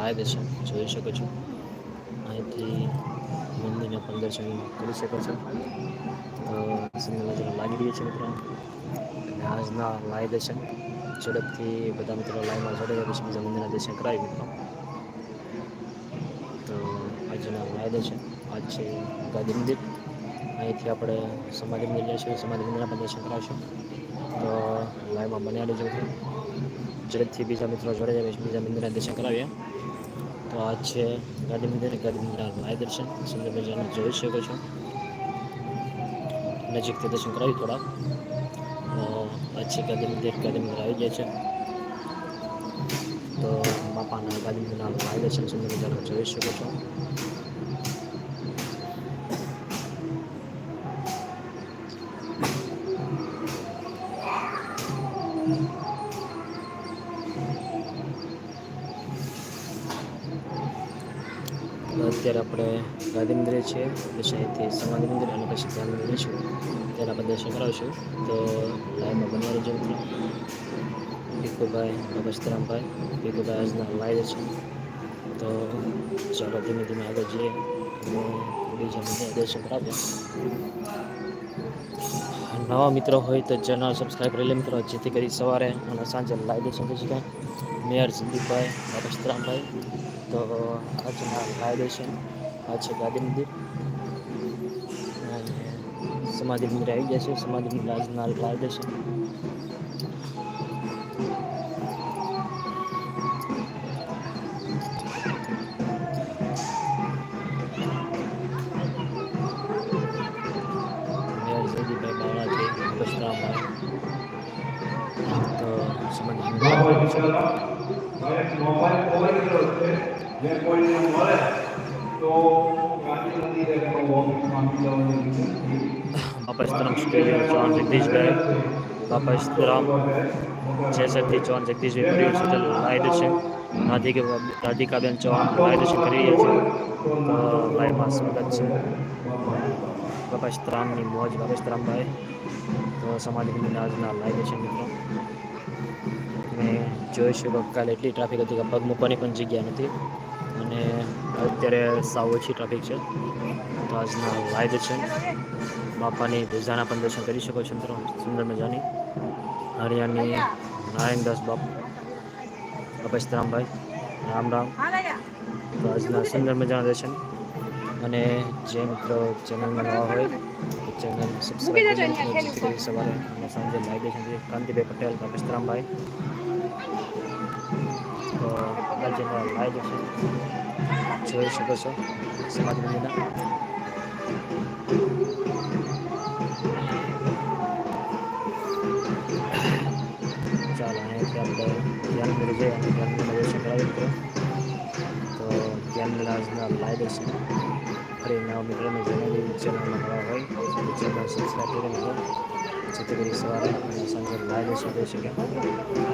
લાય દર્શન જોઈ શકો છો. અહીંથી મંદિરના પણ દર્શન કરી શકો છો. તો સુંદર લાગી રહ્યો છે મિત્રો. આજના લાઈવ દર્શન ઝડપથી બધા મિત્રો લાઈવમાં જોડાયા પછી બીજા મંદિરના દર્શન કરાવી મિત્રો. તો આજના લાઈવ દર્શન, આજ છે ગાંધી મંદિર. અહીંથી આપણે સમાધિ મંદિર જઈશું સમાધિ મંદિરના પણ દર્શન કરાવશું. તો લાઈવમાં બન્યા રહેજો ઝડપથી બીજા મિત્રો જોડે જાય બીજા મંદિરના દર્શન કરાવીએ. છે. ગાંધી મંદિર ગાંધી મંદિરના માર્ગદર્શન દર્શન. સુંદર મજાના જોઈ શકો છો. નજીકથી દર્શન કરાવી થોડા. આ છે ગાંધી મંદિર ગાંધી મંદિર આવી ગયા છે. તો બાપાના ગાંધી મંદિરના માર્ગદર્શન દર્શન સુંદર મજાના જોઈ શકો છો. અત્યારે આપણે ગાંધી મંદિરે છીએ. પછી અહીંથી સમાધિ મંદિર અને પછી ગાંધી મંદિર છું. ત્યારે આપણે દર્શન કરાવીશું. તો લાઈવમાં બનવા રહેજો ભીખુભાઈ બાબસ્તરામભાઈ ભીખુભાઈ આજના લાઈવ છે. તો ચાલો ધીમે ધીમે આગળ જઈએ. બીજા મંદિર દર્શન કરાવીએ. નવા મિત્રો હોય તો ચેનલ સબસ્ક્રાઈબ કરી લે મિત્રો. જેથી કરી સવારે અને સાંજે લાઈવ દર્શન કરી શકાય. મેયર સંદીપભાઈ બાબસ્તરામભાઈ તો આજના લાઈવ દર્શન આ છે ગાંધી મંદિર. અને સમાધિ મંદિર આવી ગયા છે. સમાધિ મંદિર આજના લાઈવ જે કોઈને મળે તો ગાંધી મંદિરે ઓફિસમાં આપી જવાની વિનંતી. બાપસ્તરામ સ્ટુડિયો ચૌહાણ જગદીશભાઈ બાપસ્તરામ જય શક્તિ ચૌહાણ જગદીશભાઈ છે તો લાઈવ દર્શન રાધિકા રાધિકાબેન ચૌહાણ લાઈવ દર્શન કરી રહ્યા છે. લાઈવમાં સ્વાગત છે. બાપસ્તરામની મોજ બાપસ્તરામભાઈ તો સમાધિ આજના લાઈવ છે મિત્રો. તમે જોઈ શકો કાલે એટલી ટ્રાફિક હતી કે પગ મૂકવાની પણ જગ્યા નથી. અને અત્યારે સાવ ઓછી ટ્રાફિક છે. તો આજના લાઈવ દર્શન બાપાની ભેજાના પણ દર્શન કરી શકો છો મિત્રો. સુંદર મજાની. હરિયાની નારાયણદાસ બાપ. અપસ્તરામભાઈ રામ રામ. તો આજના સુંદર મજાના દર્શન. અને જે મિત્રો ચેનલમાં નવા હોય, તો ચેનલ સવારે અને સાંજે લાઈવ દર્શન કાંતિભાઈ પટેલ અપસ્તરામભાઈ તો આજના લાઈવ દર્શન જોઈ શકો છો સમાજ મંદિરના. ચાલો અહીંયાથી આપણે ધ્યાન કરી જઈએ અને ધ્યાન દર્શન કરાવી મિત્રો. તો ધ્યાન આજના લાઈવ દર્શન ફરી નવા મિત્રોને જણાવી ચેનલમાં નવા હોય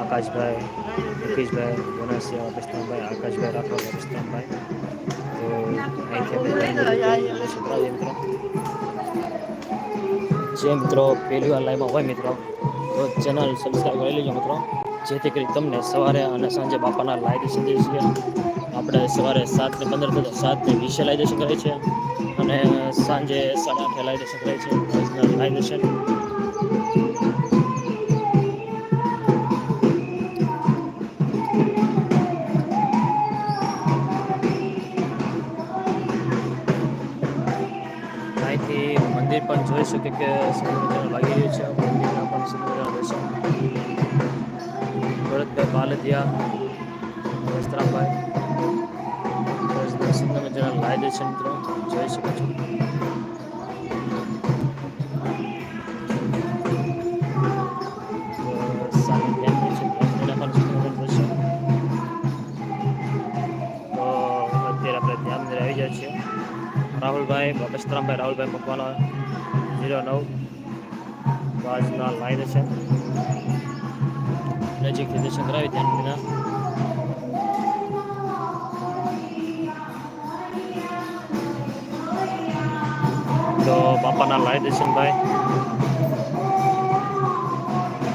આકાશભાઈ મુકેશભાઈ વનસિયા અપસ્તંભાઈ આકાશભાઈ રાઠોડ અપસ્તંભાઈ તો અહીંથી કરાવીએ મિત્રો જે મિત્રો પહેલી વાર લાઈવમાં હોય મિત્રો, તો ચેનલ સબસ્ક્રાઈબ કરી લેજો મિત્રો, જેથી કરી તમને સવારે અને સાંજે બાપાના લાઈવ દેશે છીએ આપણે સવારે સાત ને પંદર થતા સાત ને વીસે લાઈવ દર્શન કરે છે અને સાંજે સાડા આઠે લાઈવ દર્શન કરે છે લાઈવ દર્શન મંદિર પણ જોઈ શકે કે સુંદર લાગી રહ્યું છે. મંદિરના પણ સુંદર દર્શન ભરતભાઈ બાલદિયા વસ્ત્રામભાઈ તમે સુંદર મજાના દે છે મિત્રો, જોઈ શકો છો. રાહુલભાઈ બાબસ્તરામભાઈ રાહુલભાઈ મકવાણા જીરો નવ. બાજુના લાઈન છે. નજીકથી દર્શન કરાવી ધ્યાન મંદિરના તો બાપાના લાય દર્શનભાઈ.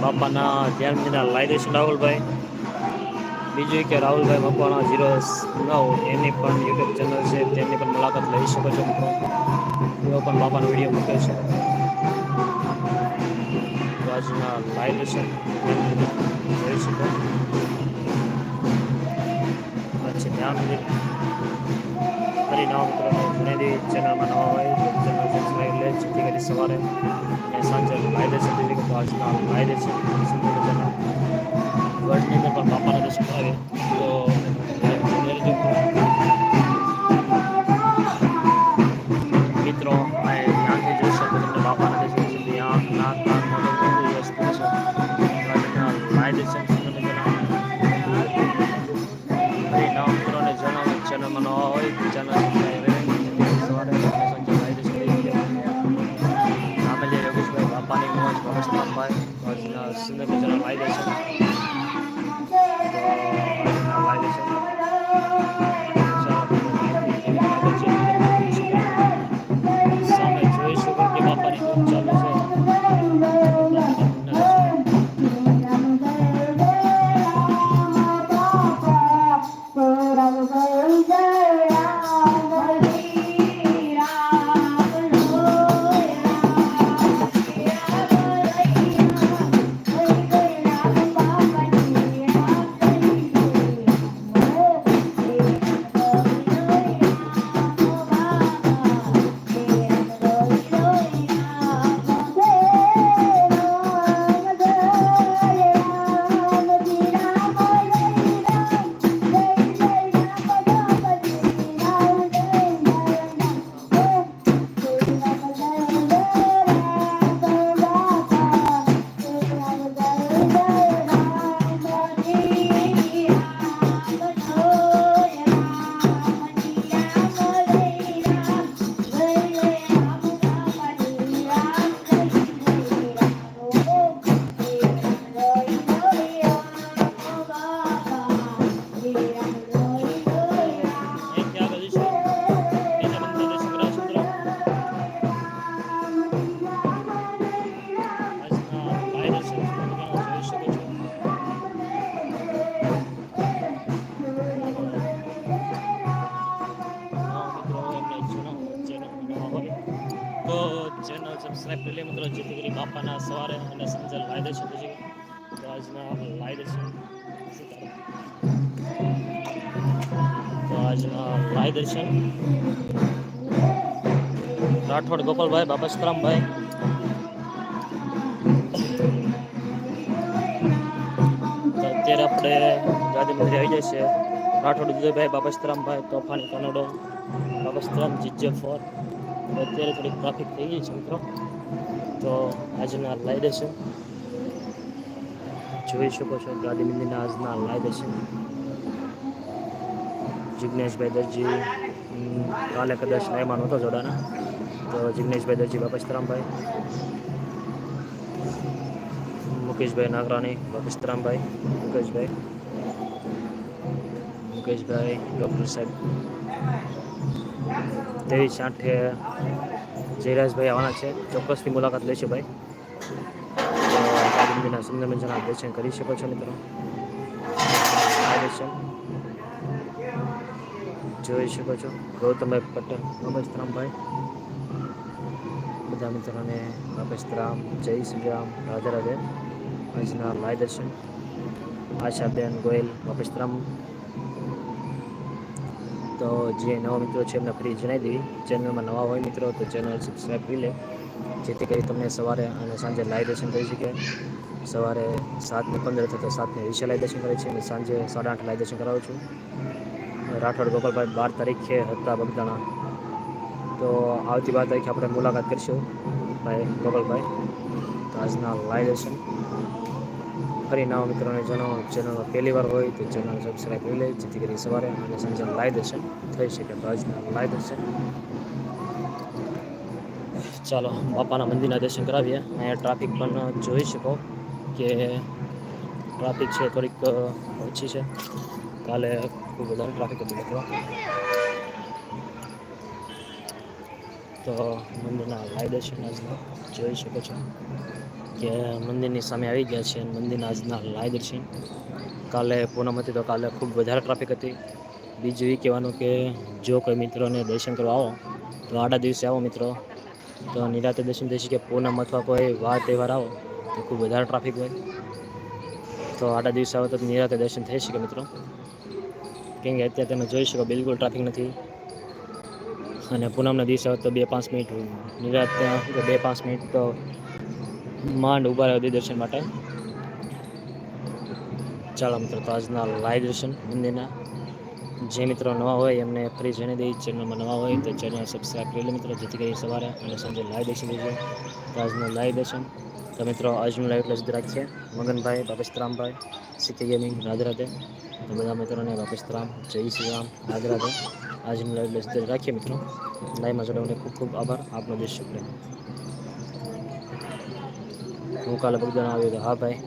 બાપાના ધ્યાન લાય દર્શન રાહુલભાઈ. બીજું કે રાહુલભાઈ બાપાના જીરો નવ, એની પણ યુટ્યુબ ચેનલ છે તેમની પણ મુલાકાત લઈ શકો છો એવો પણ બાપાનો વીડિયો મૂકે છે. આજના લાઈવ લેશન જોઈ શકો. પછી ધ્યાન ફરી નવા મિત્રોને જુનેદી ચેનલમાં નવા હોય તો ચેનલ સબસ્ક્રાઈબ લે, જેથી કરી સવારે અને સાંજે લાઈવ લેશન જોઈ શકો. આજના લાઈવ લેશન સુંદર મજાના વર્લ્ડની અંદર પણ બાપાના દર્શન કરાવે તો બાપાની મોજ ભગત રામભાઈ આજના સુંદર મજાના લાઈવ લેશન તો ચેનલ સબસ્ક્રાઈબ કરી લે મિત્રો, જેથી કરી બાપાના સવારે અને સાંજે લાઈ દેશો શકે તો આજના લાઈ દેશો તો આજના રાઠોડ ગોપાલભાઈ બાપસ્તરામભાઈ તો અત્યારે આપણે ગાંધી મંદિર આવી જાય છે રાઠોડ વિજયભાઈ બાપસ્તરામભાઈ તોફાની કનોડો બાપસ્તરામ જીજે ફોર. અત્યારે થોડીક ટ્રાફિક થઈ ગઈ છે મિત્રો. તો આજના લાઈવ છે જોઈ શકો છો ગાંધી મંદિરના આજના લાઈવ દર્શન જિજ્ઞેશભાઈ દરજી કાલે કદાચ લાઈવમાં નહોતો જોડાના. તો જિજ્ઞેશભાઈ દરજી બાપસ્તરામભાઈ મુકેશભાઈ નાગરાણી બાપસ્તરામભાઈ મુકેશભાઈ. મુકેશભાઈ, ડૉક્ટર સાહેબ. તેવી સાંઠે જયરાજભાઈ આવવાના છે. ચોક્કસથી મુલાકાત લેશે ભાઈ. તો ગાંધી મંદિરના સુંદર મજાના દર્શન કરી શકો છો મિત્રો. જોઈ શકો છો. ગૌતમભાઈ પટેલ બાબસ્તરામભાઈ બધા મિત્રોને બાબસ્તરામ જય શ્રી રામ, રાધે રાધે. આજના લાય દર્શન. આશાબેન ગોયલ બાબસ્તરામ તો જે નવા મિત્રો છે, એમને ફરી જણાવી દેવી. ચેનલમાં નવા હોય મિત્રો, તો ચેનલ સબસ્ક્રાઈબ કરી લે. જેથી કરી તમને સવારે અને સાંજે લાઈવ દર્શન કરી શકે. સવારે સાતને પંદર થતો સાતને વીસે લાઈવ દર્શન કરે છે, અને સાંજે સાડા આઠ લાઈવ દર્શન કરાવું છું. રાઠોડ ગોપાલભાઈ બાર તારીખે હતા બગદાણા. તો આવતી બાર તારીખે આપણે મુલાકાત કરીશું. ભાઈ ગોપાલભાઈ, તો આજના લાઈવ દર્શન ફરી નવા મિત્રોને જણાવો. ચેનલમાં પહેલી વાર હોય તો ચેનલ સબસ્ક્રાઈબ કરી લે, જેથી કરી સવારે અને સાંજે લાઈ દેશે. થઈ શકે તો આજના લાઈવ દર્શન ચાલો, બાપાના મંદિરના દર્શન કરાવીએ. અહીંયા ટ્રાફિક પણ જોઈ શકો કે ટ્રાફિક છે થોડીક ઓછી છે. કાલે ખૂબ વધારે ટ્રાફિક હતું મિત્રો. તો મંદિરના લાઈ દર્શન જોઈ શકો છો. કે મંદિરની સામે આવી ગયા છે. મંદિરના આજના લાઈવ દર્શન કાલે પૂનમ હતી તો કાલે ખૂબ વધારે ટ્રાફિક હતી. બીજું એ કહેવાનું કે જો કોઈ મિત્રોને દર્શન કરવા આવો, તો આડા દિવસે આવો મિત્રો. તો નિરાતે દર્શન થઈ શકે પૂનમ અથવા કોઈ વાર તહેવાર આવો, તો ખૂબ વધારે ટ્રાફિક હોય. તો આડા દિવસે આવો તો નિરાતે દર્શન થઈ શકે મિત્રો. કેમ કે અત્યારે તમે જોઈ શકો બિલકુલ ટ્રાફિક નથી. અને પૂનમના દિવસે આવો તો બે પાંચ મિનિટ નિરાત બે પાંચ મિનિટ તો માંડ ઊભા રહ્યા દર્શન માટે. ચાલો મિત્રો, તો આજના લાઈવ દર્શન મંદિરના જે મિત્રો નવા હોય એમને ફરી જણી દઈ ચેનલમાં નવા હોય તો ચેનલ સબસ્ક્રાઈબ કરી લે મિત્રો, જેથી કરી સવારે અને સાંજે લાઈવ દર્શન થઈ તો આજનું લાઈવ દર્શન. તો મિત્રો, આજનું લાઈવ એટલે સુધી રાખીએ. મગનભાઈ બાપસ્તરામભાઈ સિટી ગેમિંગ રાધે રાધે તો બધા મિત્રોને બાપસ્તરામ જય શ્રી રામ રાધે રાધે આજનું લાઈવ એટલે સુધી રાખીએ મિત્રો. લાઈવમાં જોડાવને ખૂબ ખૂબ આભાર. આપનો દેશ શુક્રિયા હું કાલે બગદાણ આવ્યો હા ભાઈ.